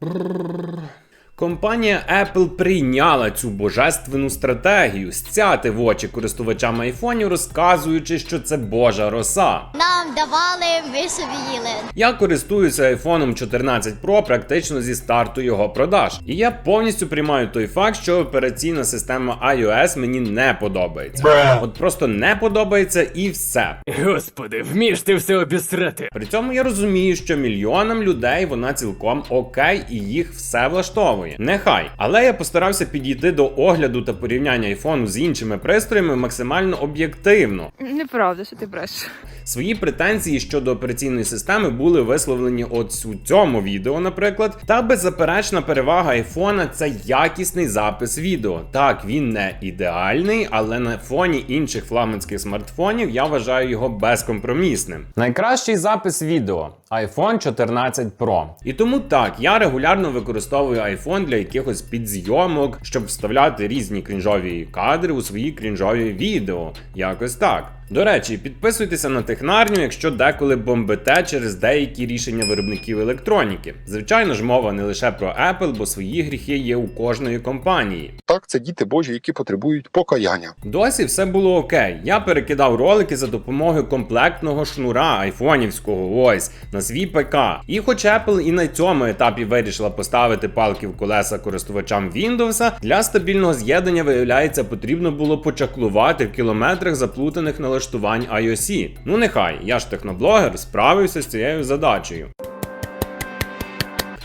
Brrr. Компанія Apple прийняла цю божественну стратегію стяти в очі користувачам айфонів, розказуючи, що це божа роса. Нам давали, ми собі їли. Я користуюся iPhone 14 Pro практично зі старту його продаж, і я повністю приймаю той факт, що операційна система iOS мені не подобається. От просто не подобається і все. Господи, вмієш ти все обісрати. При цьому я розумію, що мільйонам людей вона цілком окей і їх все влаштовує. Нехай. Але я постарався підійти до огляду та порівняння айфону з іншими пристроями максимально об'єктивно. Неправда, що ти брешеш. Свої претензії щодо операційної системи були висловлені от у цьому відео, наприклад. Та беззаперечна перевага айфона це якісний запис відео. Так, він не ідеальний, але на фоні інших флагманських смартфонів я вважаю його безкомпромісним. Найкращий запис відео iPhone 14 Pro. І тому так, я регулярно використовую iPhone для якихось підзйомок, щоб вставляти різні крінжові кадри у свої крінжові відео. Якось так. До речі, підписуйтеся на технарню, якщо деколи бомбите через деякі рішення виробників електроніки. Звичайно ж, мова не лише про Apple, бо свої гріхи є у кожної компанії. Так, це діти Божі, які потребують покаяння. Досі все було окей. Я перекидав ролики за допомогою комплектного шнура айфонівського ось на свій ПК. І хоч Apple і на цьому етапі вирішила поставити палки в колеса користувачам Windows, для стабільного з'єднання, виявляється, потрібно було почаклувати в кілометрах заплутаних налаштувань iOS. Ну нехай, я ж техноблогер, справився з цією задачею.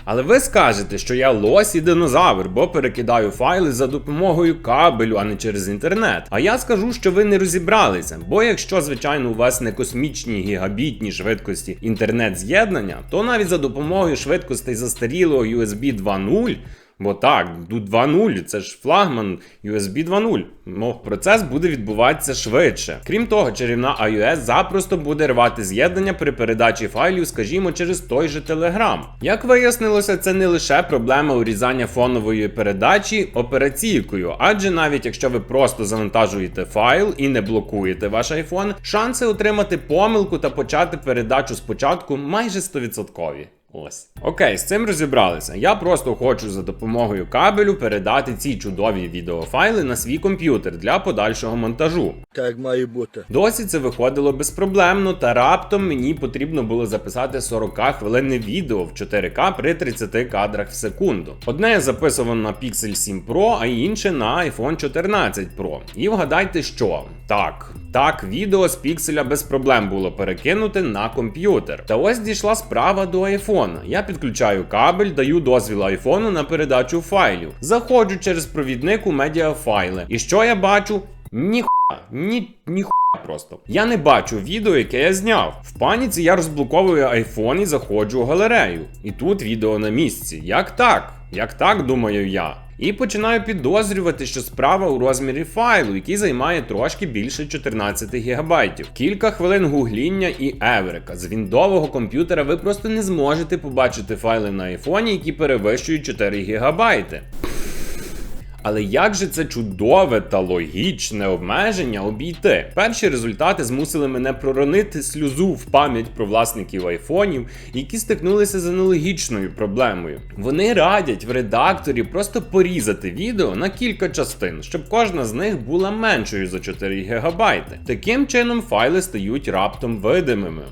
Але ви скажете, що я лось і динозавр, бо перекидаю файли за допомогою кабелю, а не через інтернет. А я скажу, що ви не розібралися, бо якщо, звичайно, у вас не космічні гігабітні швидкості інтернет-з'єднання, то навіть за допомогою швидкостей застарілого USB 2.0 Бо так, 2.0, це ж флагман USB 2.0. Ну, процес буде відбуватися швидше. Крім того, чарівна iOS запросто буде рвати з'єднання при передачі файлів, скажімо, через той же Telegram. Як вияснилося, це не лише проблема урізання фонової передачі операційкою, адже навіть якщо ви просто завантажуєте файл і не блокуєте ваш iPhone, шанси отримати помилку та почати передачу спочатку майже 100%. Ось. Окей, з цим розібралися. Я просто хочу за допомогою кабелю передати ці чудові відеофайли на свій комп'ютер для подальшого монтажу. Так має бути. Досі це виходило безпроблемно, та раптом мені потрібно було записати 40 хвилинне відео в 4К при 30 кадрах в секунду. Одне я записував на Pixel 7 Pro, а інше на iPhone 14 Pro. І вгадайте, що так. Так, відео з пікселя без проблем було перекинути на комп'ютер. Та ось дійшла справа до айфона. Я підключаю кабель, даю дозвіл айфону на передачу файлів. Заходжу через провідник у медіафайли. І що я бачу? Ніхуя, ні, ніхуя просто. Я не бачу відео, яке я зняв. В паніці я розблоковую айфон і заходжу у галерею. І тут відео на місці. Як так? Як так, думаю я. І починаю підозрювати, що справа у розмірі файлу, який займає трошки більше 14 ГБ. Кілька хвилин гугління і еврика. З віндового комп'ютера ви просто не зможете побачити файли на айфоні, які перевищують 4 ГБ. Але як же це чудове та логічне обмеження обійти? Перші результати змусили мене проронити сльозу в пам'ять про власників айфонів, які стикнулися з аналогічною проблемою. Вони радять в редакторі просто порізати відео на кілька частин, щоб кожна з них була меншою за 4 ГБ. Таким чином файли стають раптом видимими.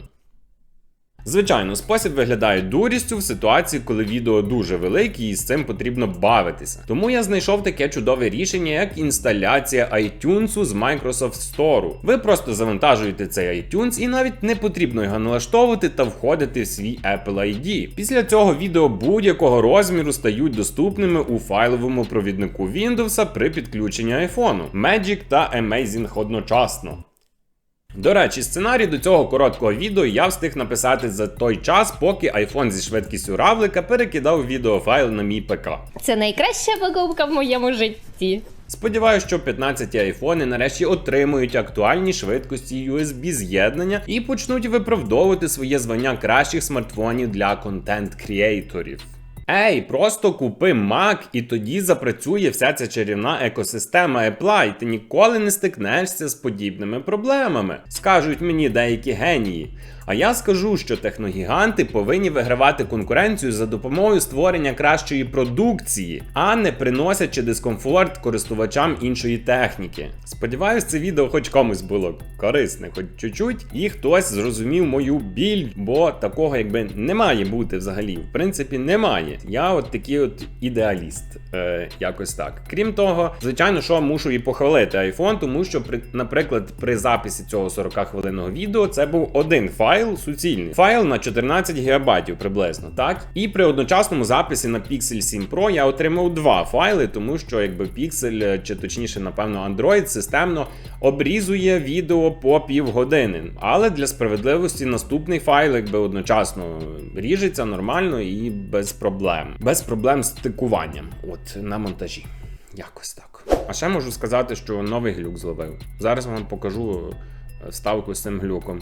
Звичайно, спосіб виглядає дурістю в ситуації, коли відео дуже велике і з цим потрібно бавитися. Тому я знайшов таке чудове рішення, як інсталяція iTunes з Microsoft Store. Ви просто завантажуєте цей iTunes і навіть не потрібно його налаштовувати та входити в свій Apple ID. Після цього відео будь-якого розміру стають доступними у файловому провіднику Windows при підключенні iPhone, Magic та Amazing одночасно. До речі, сценарій до цього короткого відео я встиг написати за той час, поки iPhone зі швидкістю равлика перекидав відеофайл на мій ПК. Це найкраща покупка в моєму житті. Сподіваюсь, що 15 айфони нарешті отримують актуальні швидкості USB з'єднання і почнуть виправдовувати своє звання кращих смартфонів для контент-кріейторів. Ей, просто купи Mac і тоді запрацює вся ця чарівна екосистема Apple, і ти ніколи не стикнешся з подібними проблемами, скажуть мені деякі генії. А я скажу, що техногіганти повинні вигравати конкуренцію за допомогою створення кращої продукції, а не приносячи дискомфорт користувачам іншої техніки. Сподіваюсь, це відео хоч комусь було корисне, хоч чуть-чуть, і хтось зрозумів мою біль, бо такого якби не має бути взагалі. В принципі, немає. Я от такий от ідеаліст. Е, якось так. Крім того, звичайно, що мушу і похвалити iPhone, тому що, при, наприклад, при записі цього 40 хвилинного відео це був один файл суцільний. Файл на 14 гігабайтів приблизно, так? І при одночасному записі на Pixel 7 Pro я отримав два файли, тому що якби Pixel, е, чи точніше, напевно, Android системно обрізує відео по півгодини. Але для справедливості наступний файл якби одночасно ріжеться нормально і без проблем. Без проблем з стикуванням. От на монтажі. Якось так. А ще можу сказати, що новий глюк зловив. Зараз вам покажу е, вставку з цим глюком.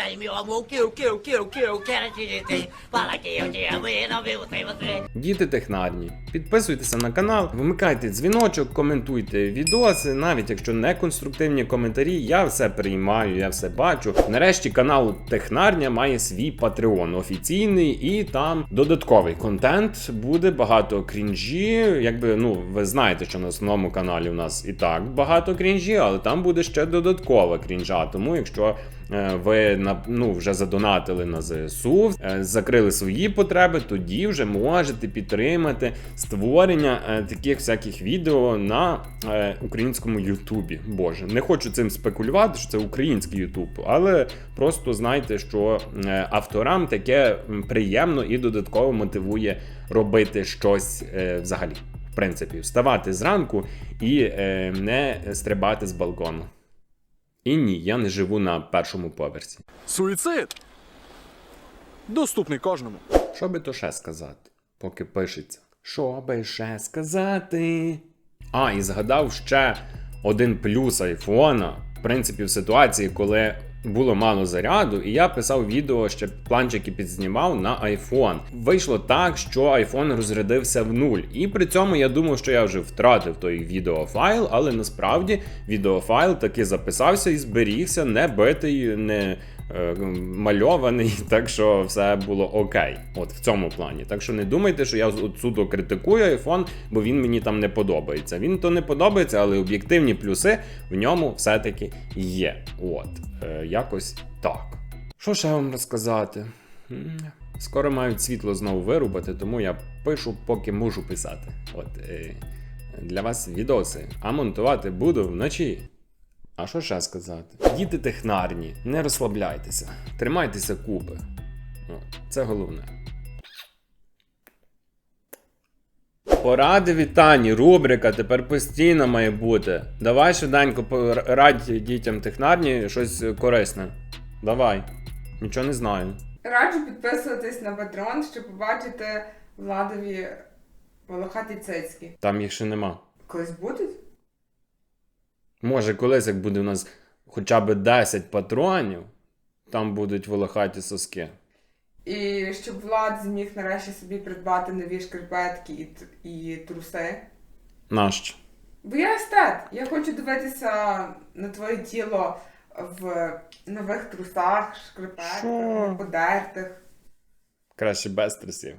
Velho, meu amor, que eu, que eu, que eu, que eu quero te dizer. Fala que eu te amo e não vivo sem você. Діти технарні. Підписуйтеся на канал, вимикайте дзвіночок, коментуйте відоси, навіть якщо не конструктивні коментарі, я все приймаю, я все бачу. Нарешті канал Технарня має свій патреон офіційний, і там додатковий контент буде багато крінжі. Якби ну ви знаєте, що на основному каналі у нас і так багато крінжі, але там буде ще додаткова крінжа. Тому якщо ви на ну вже задонатили на ЗСУ, е, закрили свої потреби, тоді вже можете підтримати створення е, таких всяких відео на е, українському Ютубі. Боже, не хочу цим спекулювати, що це український Ютуб, але просто знайте, що е, авторам таке приємно і додатково мотивує робити щось е, взагалі. В принципі, вставати зранку і е, не стрибати з балкону. І ні, я не живу на першому поверсі. Суїцид. Доступний кожному. Що би то ще сказати, поки пишеться? Що би ще сказати? А, і згадав ще один плюс айфона. В принципі, в ситуації, коли було мало заряду, і я писав відео, ще планчики підзнімав на iPhone. Вийшло так, що iPhone розрядився в нуль. І при цьому я думав, що я вже втратив той відеофайл, але насправді відеофайл таки записався і зберігся, не битий, не мальований, так що все було окей. От в цьому плані. Так що не думайте, що я суто критикую iPhone, бо він мені там не подобається. Він то не подобається, але об'єктивні плюси в ньому все-таки є. От, е, якось так. Що ще вам розказати? Скоро мають світло знову вирубати, тому я пишу, поки можу писати. От е, для вас відоси, а монтувати буду вночі. А що ще сказати? Діти технарні, не розслабляйтеся, тримайтеся купи. О, це головне. Поради вітані, рубрика тепер постійно має бути. Давай швиденько пор- радь дітям технарні щось корисне. Давай. Нічого не знаю. Раджу підписуватись на Patreon, щоб побачити владові волохаті цицьки. Там їх ще нема. Колись будуть? Може, колись, як буде у нас хоча б 10 патронів, там будуть волохаті соски. І щоб Влад зміг нарешті собі придбати нові шкарпетки і, і труси. Нащо? Бо я естет. Я хочу дивитися на твоє тіло в нових трусах, шкарпетках, подертих. Краще без трусів.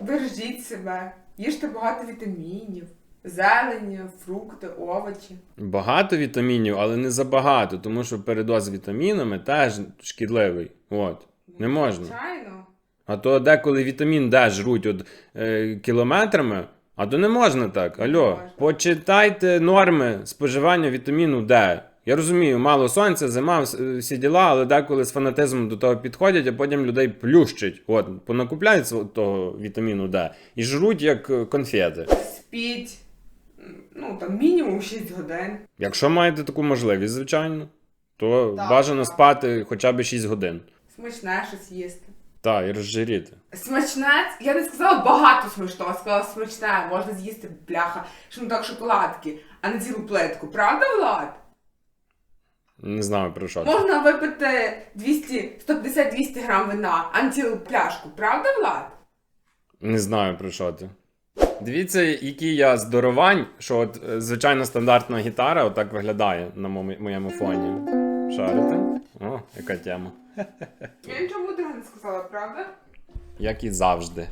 Бережіть себе, їжте багато вітамінів, зелені, фрукти, овочі. Багато вітамінів, але не забагато, тому що передоз вітамінами теж шкідливий. От. Не можна. Звичайно. А то деколи вітамін Д жруть от, е, кілометрами, а то не можна так. Алло, можна. почитайте норми споживання вітаміну Д. Я розумію, мало сонця, зима, всі діла, але деколи з фанатизмом до того підходять, а потім людей плющить. От, понакупляють того вітаміну Д і жруть як е, конфети. Спіть, ну там мінімум 6 годин. Якщо маєте таку можливість, звичайно, то Так, бажано так. спати хоча б 6 годин. Смачне щось їсти. Так, і розжиріти. Смачне, я не сказала багато смачного, сказала смачне, можна з'їсти бляха, шматок шоколадки, а не цілу плитку. Правда, Влад? Не знаю про що. це. Можна випити 200, 150-200 грам вина, а не цілу пляшку. Правда, Влад? Не знаю про що ти. Дивіться, який я здоровань, що от е, звичайно стандартна гітара отак виглядає на моєму, моєму фоні. Шарите? О, яка тема. Я нічого мудрого не сказала, правда? Як і завжди.